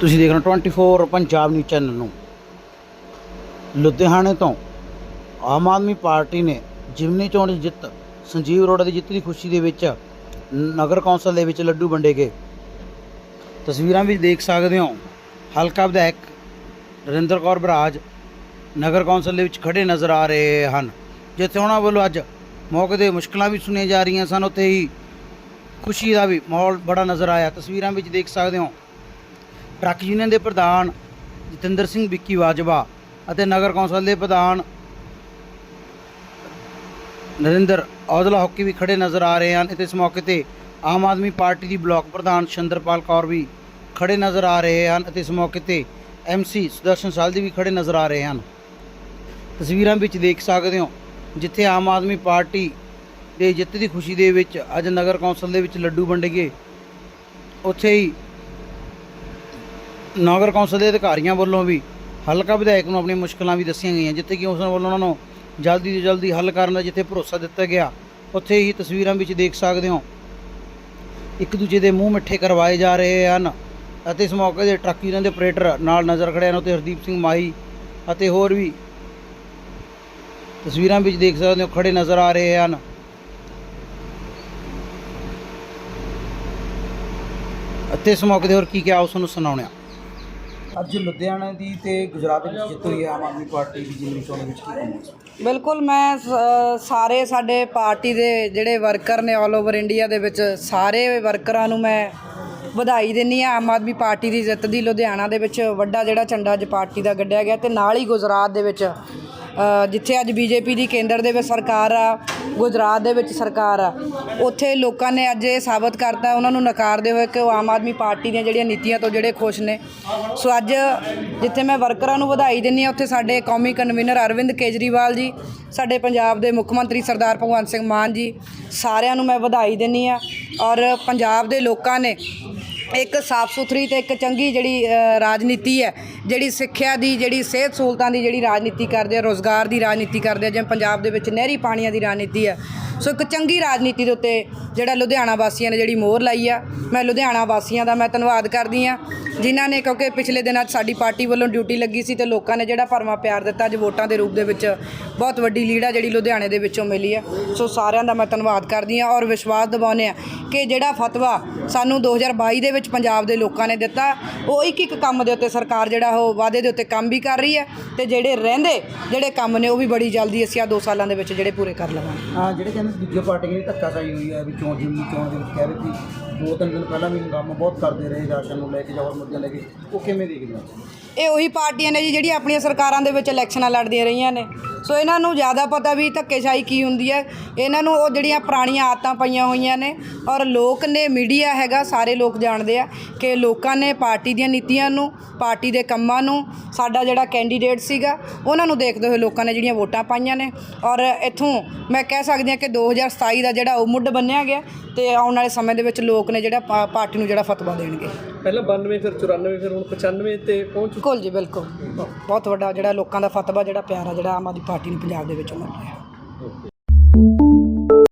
ਤੁਸੀਂ ਦੇਖ ਰਹੇ ਹੋ 24 ਪੰਜਾਬ ਨਿਊਜ਼ ਚੈਨਲ ਨੂੰ। ਲੁਧਿਆਣੇ ਤੋਂ ਆਮ ਆਦਮੀ ਪਾਰਟੀ ਨੇ ਜਿਮਨੀ ਚੋਣ 'ਚ ਜਿੱਤ, ਸੰਜੀਵ ਅਰੋੜਾ ਦੀ ਜਿੱਤ ਦੀ ਖੁਸ਼ੀ ਦੇ ਵਿੱਚ ਨਗਰ ਕੌਂਸਲ ਦੇ ਵਿੱਚ ਲੱਡੂ ਵੰਡੇ ਗਏ। ਤਸਵੀਰਾਂ ਵਿੱਚ ਦੇਖ ਸਕਦੇ ਹੋ। ਹਲਕਾ ਵਿਧਾਇਕ ਨਰਿੰਦਰ ਕੌਰ ਬਰਾਜ ਨਗਰ ਕੌਂਸਲ ਦੇ ਵਿੱਚ ਖੜੇ ਨਜ਼ਰ ਆ ਰਹੇ ਹਨ। ਜਿੱਥੇ ਉਹਨਾਂ ਵੱਲੋਂ ਅੱਜ ਮੌਕੇ ਦੇ ਮੁਸ਼ਕਲਾਂ ਵੀ ਸੁਣੀਆਂ ਜਾ ਰਹੀਆਂ ਸਨ, ਉੱਥੇ ਹੀ ਖੁਸ਼ੀ ਦਾ ਵੀ ਮਾਹੌਲ ਬੜਾ ਨਜ਼ਰ ਆਇਆ। ਤਸਵੀਰਾਂ ਵਿੱਚ ਦੇਖ ਸਕਦੇ ਹੋ। ਟਰੱਕ ਯੂਨੀਅਨ ਦੇ ਪ੍ਰਧਾਨ ਜਤਿੰਦਰ ਸਿੰਘ ਵਿੱਕੀ ਵਾਜਵਾ ਅਤੇ ਨਗਰ ਕੌਂਸਲ ਦੇ ਪ੍ਰਧਾਨ ਨਰਿੰਦਰ ਔਜਲਾ ਹੌਕੀ ਵੀ ਖੜੇ ਨਜ਼ਰ ਆ ਰਹੇ ਹਨ। ਅਤੇ ਇਸ ਮੌਕੇ ਤੇ ਆਮ ਆਦਮੀ ਪਾਰਟੀ ਦੀ ਬਲਾਕ ਪ੍ਰਧਾਨ ਸ਼ੰਦਰਪਾਲ ਕੌਰ ਵੀ ਖੜੇ ਨਜ਼ਰ ਆ ਰਹੇ ਹਨ ਅਤੇ ਇਸ ਮੌਕੇ ਤੇ ਐਮਸੀ ਸੁਦਰਸ਼ਨ ਸਾਲਦੀ ਵੀ ਖੜੇ ਨਜ਼ਰ ਆ ਰਹੇ ਹਨ। ਤਸਵੀਰਾਂ ਵਿੱਚ ਦੇਖ ਸਕਦੇ ਹੋ ਜਿੱਥੇ ਆਮ ਆਦਮੀ ਪਾਰਟੀ ਦੇ ਜਿੱਤ ਦੀ ਖੁਸ਼ੀ ਦੇ ਵਿੱਚ ਅੱਜ ਨਗਰ ਕੌਂਸਲ ਦੇ ਵਿੱਚ ਲੱਡੂ ਵੰਡੇ ਗਏ। ਉੱਥੇ ਹੀ ਨਗਰ ਕੌਂਸਲ ਦੇ ਅਧਿਕਾਰੀਆਂ ਵੱਲੋਂ ਵੀ ਹਲਕਾ ਵਿਧਾਇਕ ਨੂੰ ਆਪਣੀਆਂ ਮੁਸ਼ਕਲਾਂ ਵੀ ਦੱਸੀਆਂ ਗਈਆਂ, ਜਿੱਥੇ ਕਿ ਉਸ ਵੱਲੋਂ ਉਹਨਾਂ ਨੂੰ ਜਲਦੀ ਤੋਂ ਜਲਦੀ ਹੱਲ ਕਰਨ ਦਾ ਜਿੱਥੇ ਭਰੋਸਾ ਦਿੱਤਾ ਗਿਆ, ਉੱਥੇ ਹੀ ਤਸਵੀਰਾਂ ਵਿੱਚ ਦੇਖ ਸਕਦੇ ਹੋ। ਇੱਕ ਦੂਜੇ ਦੇ ਮੂੰਹ ਮਿੱਠੇ ਕਰਵਾਏ ਜਾ ਰਹੇ ਹਨ ਅਤੇ ਇਸ ਮੌਕੇ ਦੇ ਟਰੱਕ ਯੂਨੀਅਨ ਦੇ ਆਪਰੇਟਰ ਨਾਲ ਨਜ਼ਰ ਖੜੇ ਹਨ। ਉੱਤੇ ਹਰਦੀਪ ਸਿੰਘ ਮਾਹੀ ਅਤੇ ਹੋਰ ਵੀ ਤਸਵੀਰਾਂ ਵਿੱਚ ਦੇਖ ਸਕਦੇ ਹੋ ਖੜੇ ਨਜ਼ਰ ਆ ਰਹੇ ਹਨ। ਅਤੇ ਇਸ ਮੌਕੇ ਦੇ ਹੋਰ ਕੀ ਕਿਹਾ ਉਸ ਨੂੰ ਸੁਣਾਉਣੇ ਅੱਜ ਲੁਧਿਆਣਾ ਦੀ ਤੇ ਗੁਜਰਾਤ ਵਿੱਚ ਜਿੱਤ ਹੋਈ ਹੈ ਆਮ ਆਦਮੀ ਪਾਰਟੀ ਦੀ ਜਿਮਨੀ ਚੋਣ ਵਿੱਚ ਕੀ ਕਹੋਗੇ ਬਿਲਕੁਲ, ਮੈਂ ਸ- ਸਾਰੇ ਸਾਡੇ ਪਾਰਟੀ ਦੇ ਜਿਹੜੇ ਵਰਕਰ ਨੇ ਆਲ ਓਵਰ ਇੰਡੀਆ ਦੇ ਵਿੱਚ, ਸਾਰੇ ਵਰਕਰਾਂ ਨੂੰ ਮੈਂ ਵਧਾਈ ਦਿੰਨੀ ਆ ਆਮ ਆਦਮੀ ਪਾਰਟੀ ਦੀ ਜਿੱਤ ਦੀ ਲੁਧਿਆਣਾ ਦੇ ਵਿੱਚ ਵੱਡਾ ਜਿਹੜਾ ਝੰਡਾ ਅੱਜ ਪਾਰਟੀ ਦਾ ਗੱਡਿਆ ਗਿਆ ਤੇ ਨਾਲ ਹੀ ਗੁਜਰਾਤ ਦੇ ਵਿੱਚ ਜਿੱਥੇ ਅੱਜ ਬੀਜੇਪੀ ਦੀ ਕੇਂਦਰ ਦੇ ਵਿੱਚ ਸਰਕਾਰ ਆ, ਗੁਜਰਾਤ ਦੇ ਵਿੱਚ ਸਰਕਾਰ ਆ, ਉੱਥੇ ਲੋਕਾਂ ਨੇ ਅੱਜ ਇਹ ਸਾਬਤ ਕਰਤਾ, ਉਹਨਾਂ ਨੂੰ ਨਕਾਰਦੇ ਹੋਏ ਕਿ ਉਹ ਆਮ ਆਦਮੀ ਪਾਰਟੀ ਦੀਆਂ ਜਿਹੜੀਆਂ ਨੀਤੀਆਂ ਤੋਂ ਜਿਹੜੇ ਖੁਸ਼ ਨੇ। ਸੋ ਅੱਜ ਜਿੱਥੇ ਮੈਂ ਵਰਕਰਾਂ ਨੂੰ ਵਧਾਈ ਦਿੰਨੀ ਆ ਉੱਥੇ ਸਾਡੇ ਕੌਮੀ ਕਨਵੀਨਰ ਅਰਵਿੰਦ ਕੇਜਰੀਵਾਲ ਜੀ, ਸਾਡੇ ਪੰਜਾਬ ਦੇ ਮੁੱਖ ਮੰਤਰੀ ਸਰਦਾਰ ਭਗਵੰਤ ਸਿੰਘ ਮਾਨ ਜੀ, ਸਾਰਿਆਂ ਨੂੰ ਮੈਂ ਵਧਾਈ ਦਿੰਨੀ ਆ ਔਰ ਪੰਜਾਬ ਦੇ ਲੋਕਾਂ ਨੇ ਇੱਕ ਸਾਫ਼ ਸੁਥਰੀ ਤੇ ਇੱਕ ਚੰਗੀ ਜਿਹੜੀ ਰਾਜਨੀਤੀ ਹੈ, ਜਿਹੜੀ ਸਿੱਖਿਆ ਦੀ, ਜਿਹੜੀ ਸਿਹਤ ਸਹੂਲਤਾਂ ਦੀ ਜਿਹੜੀ ਰਾਜਨੀਤੀ ਕਰਦੇ ਆ, ਰੋਜ਼ਗਾਰ ਦੀ ਰਾਜਨੀਤੀ ਕਰਦੇ ਆ, ਜਿਵੇਂ ਪੰਜਾਬ ਦੇ ਵਿੱਚ ਨਹਿਰੀ ਪਾਣੀਆਂ ਦੀ ਰਾਜਨੀਤੀ ਹੈ। ਸੋ ਇੱਕ ਚੰਗੀ ਰਾਜਨੀਤੀ ਦੇ ਉੱਤੇ ਜਿਹੜਾ ਲੁਧਿਆਣਾ ਵਾਸੀਆਂ ਨੇ ਜਿਹੜੀ ਮੋਹਰ ਲਾਈ ਆ, ਮੈਂ ਲੁਧਿਆਣਾ ਵਾਸੀਆਂ ਦਾ ਮੈਂ ਧੰਨਵਾਦ ਕਰਦੀ ਆ ਜਿਨ੍ਹਾਂ ਨੇ ਕਿਉਂਕਿ ਪਿਛਲੇ ਦਿਨਾਂ 'ਚ ਸਾਡੀ ਪਾਰਟੀ ਵੱਲੋਂ ਡਿਊਟੀ ਲੱਗੀ ਸੀ ਤੇ ਲੋਕਾਂ ਨੇ ਜਿਹੜਾ ਭਰਵਾਂ ਪਿਆਰ ਦਿੱਤਾ, ਅੱਜ ਵੋਟਾਂ ਦੇ ਰੂਪ ਦੇ ਵਿੱਚ ਬਹੁਤ ਵੱਡੀ ਲੀਡ ਆ ਜਿਹੜੀ ਲੁਧਿਆਣੇ ਦੇ ਵਿੱਚੋਂ ਮਿਲੀ ਆ। ਸੋ ਸਾਰਿਆਂ ਦਾ ਮੈਂ ਧੰਨਵਾਦ ਕਰਦੀ ਆ ਔਰ ਵਿਸ਼ਵਾਸ ਦਿਵਾਉਂਦੇ ਆ ਕਿ ਜਿਹੜਾ ਫਤਵਾ ਸਾਨੂੰ 2022 ਦੇ ਵਿੱਚ ਪੰਜਾਬ ਦੇ ਲੋਕਾਂ ਨੇ ਦਿੱਤਾ, ਉਹ ਇੱਕ ਇੱਕ ਕੰਮ ਦੇ ਉੱਤੇ ਸਰਕਾਰ ਜਿਹੜਾ ਉਹ ਵਾਅਦੇ ਦੇ ਉੱਤੇ ਕੰਮ ਵੀ ਕਰ ਰਹੀ ਹੈ ਤੇ ਜਿਹੜੇ ਰਹਿੰਦੇ, ਜਿਹੜੇ ਕੰਮ ਨੇ ਉਹ ਵੀ ਬੜੀ ਜਲਦੀ ਅਸੀਂ ਆ 2 ਸਾਲਾਂ ਦੇ ਵਿੱਚ ਜਿਹੜੇ ਪੂਰੇ ਕਰ ਲਵਾਂਗੇ। ਹਾਂ ਜਿਹੜੇ ਕਹਿੰਦੇ ਦੂਜੀਆਂ ਪਾਰਟੀਆਂ ਦੀ ਧੱਕਾਸ਼ਾਹੀ ਹੋਈ ਹੈ, ਵੀ ਚੋਣ ਜਿਮਨੀ ਚੋਣ ਦੇ ਵਿੱਚ ਕਹਿ ਰਹੇ ਸੀ, ਦੋ ਤਿੰਨ ਦਿਨ ਪਹਿਲਾਂ ਵੀ ਹੰਗਾਮਾ ਬਹੁਤ ਕਰਦੇ ਰਹੇ ਰਾਸ਼ਨ ਨੂੰ ਲੈ ਕੇ ਜਾਂ ਹੋਰ ਮੁੱਦਿਆਂ ਲੈ ਕੇ ਉਹ ਕਿਵੇਂ ਦੇਖਦੇ ਹੋ? ਇਹ ਉਹੀ ਪਾਰਟੀਆਂ ਨੇ ਜੀ ਜਿਹੜੀਆਂ ਆਪਣੀਆਂ ਸਰਕਾਰਾਂ ਦੇ ਵਿੱਚ ਇਲੈਕਸ਼ਨਾਂ ਲੜਦੀਆਂ ਰਹੀਆਂ ਨੇ। ਸੋ ਇਹਨਾਂ ਨੂੰ ਜ਼ਿਆਦਾ ਪਤਾ ਵੀ ਧੱਕੇਸ਼ਾਹੀ ਕੀ ਹੁੰਦੀ ਹੈ। ਇਹਨਾਂ ਨੂੰ ਉਹ ਜਿਹੜੀਆਂ ਪੁਰਾਣੀਆਂ ਆਦਤਾਂ ਪਈਆਂ ਹੋਈਆਂ ਨੇ ਔਰ ਲੋਕ ਨੇ ਮੀਡੀਆ ਹੈਗਾ, ਸਾਰੇ ਲੋਕ ਜਾਣਦੇ ਆ ਕਿ ਲੋਕਾਂ ਨੇ ਪਾਰਟੀ ਦੀਆਂ ਨੀਤੀਆਂ ਨੂੰ, ਪਾਰਟੀ ਦੇ ਕੰਮਾਂ ਨੂੰ, ਸਾਡਾ ਜਿਹੜਾ ਕੈਂਡੀਡੇਟ ਸੀਗਾ, ਉਹਨਾਂ ਨੂੰ ਦੇਖਦੇ ਹੋਏ ਲੋਕਾਂ ਨੇ ਜਿਹੜੀਆਂ ਵੋਟਾਂ ਪਾਈਆਂ ਨੇ। ਔਰ ਇੱਥੋਂ ਮੈਂ ਕਹਿ ਸਕਦੀ ਹਾਂ ਕਿ 2027 ਦਾ ਜਿਹੜਾ ਉਹ ਮੁੱਢ ਬੰਨਿਆ ਗਿਆ ਤੇ ਆਉਣ ਵਾਲੇ ਸਮੇਂ ਦੇ ਵਿੱਚ ਲੋਕ ਨੇ ਜਿਹੜਾ ਪਾ- ਪਾਰਟੀ ਨੂੰ ਜਿਹੜਾ ਫਤਵਾ ਦੇਣਗੇ। ਪਹਿਲਾਂ 92 ਫਿਰ 94 ਫਿਰ ਹੁਣ 95 ਤੇ ਪਹੁੰਚ ਬਿਲਕੁਲ ਜੀ, ਬਿਲਕੁਲ। ਬਹੁਤ ਵੱਡਾ ਜਿਹੜਾ ਲੋਕਾਂ ਦਾ ਫਤਵਾ, ਜਿਹੜਾ ਪਿਆਰ ਆ ਜਿਹੜਾ ਆਮ ਆਦਮੀ ਪਾਰਟੀ ਨੂੰ ਪੰਜਾਬ ਦੇ ਵਿੱਚ ਮਿਲ ਰਿਹਾ